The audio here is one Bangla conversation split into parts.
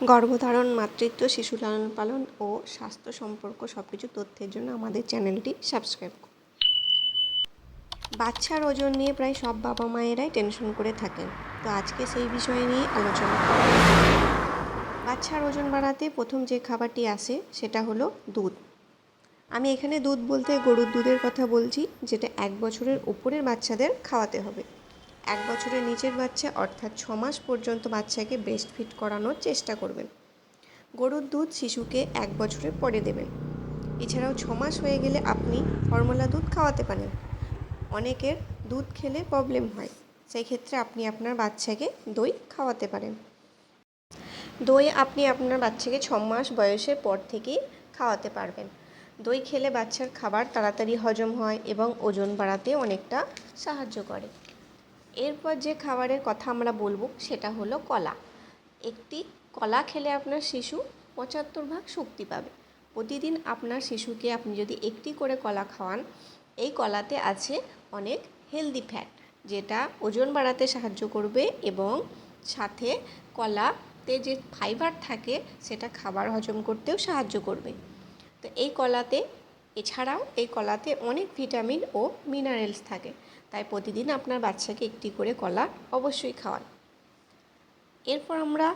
গর্ভধারণ, মাতৃত্ব, শিশু লালন পালন ও স্বাস্থ্য সম্পর্ক সব কিছু তথ্যের জন্য আমাদের চ্যানেলটি সাবস্ক্রাইব করুন। বাচ্চার ওজন নিয়ে প্রায় সব বাবা মায়েরাই টেনশন করে থাকেন। তো আজকে সেই বিষয় নিয়ে আলোচনা করব। বাচ্চার ওজন বাড়াতে প্রথম যে খাবারটি আসে সেটা হলো দুধ। আমি এখানে দুধ বলতে গরুর দুধের কথা বলছি, যেটা এক বছরের ওপরের বাচ্চাদের খাওয়াতে হবে। এক বছরের নিচের বাচ্চা অর্থাৎ ছ মাস পর্যন্ত বাচ্চাকে ব্রেস্ট ফিট করানোর চেষ্টা করবেন। গরুর দুধ শিশুকে এক বছরের পরে দেবেন। এছাড়াও ছ মাস হয়ে গেলে আপনি ফর্মুলা দুধ খাওয়াতে পারেন। অনেকের দুধ খেলে প্রবলেম হয় সেই ক্ষেত্রে আপনি আপনার বাচ্চাকে দই খাওয়াতে পারেন। দই আপনি আপনার বাচ্চাকে ছ মাস বয়সের পর থেকেই খাওয়াতে পারবেন। দই খেলে বাচ্চার খাবার তাড়াতাড়ি হজম হয় এবং ওজন বাড়াতে অনেকটা সাহায্য করে। এরপর যে খাবারের কথা আমরা বলব সেটা হলো কলা। একটি কলা খেলে আপনার শিশু পঁচাত্তর ভাগ শক্তি পাবে। প্রতিদিন আপনার শিশুকে আপনি যদি একটি করে কলা খাওয়ান, এই কলাতে আছে অনেক হেলদি ফ্যাট যেটা ওজন বাড়াতে সাহায্য করবে এবং সাথে কলাতে যে ফাইবার থাকে, সেটা খাবার হজম করতেও সাহায্য করবে। তো এই কলাতে এছাড়াও এই কলাতে অনেক ভিটামিন ও মিনারেলস থাকে, তাই প্রতিদিন আপনার বাচ্চাকে একটি করে কলা অবশ্যই খাওয়ান। এরপর আমরা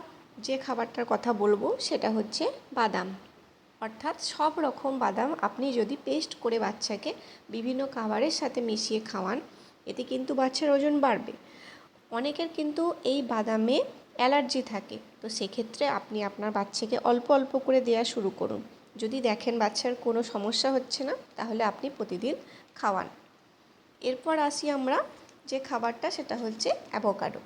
যে খাবারটার কথা বলব সেটা হচ্ছে বাদাম। অর্থাৎ সব রকম বাদাম আপনি যদি পেস্ট করে বাচ্চাকে বিভিন্ন খাবারের সাথে মিশিয়ে খাওয়ান, এতে কিন্তু বাচ্চার ওজন বাড়বে। অনেকের কিন্তু এই বাদামে অ্যালার্জি থাকে, তো সেক্ষেত্রে আপনি আপনার বাচ্চাকে অল্প অল্প করে দেওয়া শুরু করুন। যদি দেখেন বাচ্চার কোনো সমস্যা হচ্ছে না, তাহলে আপনি প্রতিদিন খাওয়ান। এরপর আসি আমরা যে খাবারটা, সেটা হচ্ছে অ্যাভোকাডো।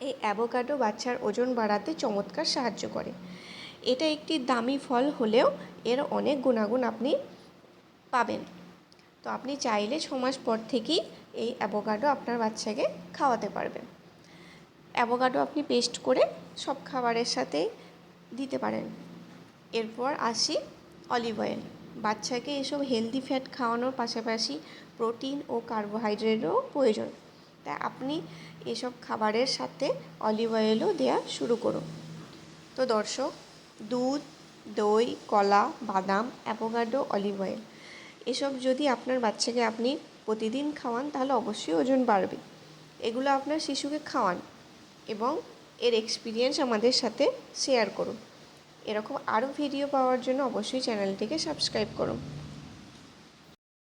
এই অ্যাভোকাডো বাচ্চার ওজন বাড়াতে চমৎকার সাহায্য করে। এটা একটি দামি ফল হলেও এর অনেক গুণাগুণ আপনি পাবেন। তো আপনি চাইলে ছ মাস পর থেকেই এই অ্যাভোকাডো আপনার বাচ্চাকে খাওয়াতে পারবেন। অ্যাভোকাডো আপনি পেস্ট করে সব খাবারের সাথে দিতে পারেন। এরপর আসি অলিভ অয়েল বাচ্চাকে এসব হেলদি ফ্যাট খাওয়ানোর পাশাপাশি প্রোটিন ও কার্বোহাইড্রেটও প্রয়োজন। তাই আপনি এসব খাবারের সাথে অলিভ অয়েলও দেওয়া শুরু করুন। তো দর্শক, দুধ, দই, কলা, বাদাম অ্যাভোকাডো অলিভ অয়েল এসব যদি আপনার বাচ্চাকে আপনি প্রতিদিন খাওয়ান, তাহলে অবশ্যই ওজন বাড়বে। এগুলো আপনার শিশুকে খাওয়ান এবং এর এক্সপিরিয়েন্স আমাদের সাথে শেয়ার করুন। এরকম আরও ভিডিও পাওয়ার জন্য অবশ্যই চ্যানেলটিকে সাবস্ক্রাইব করুন।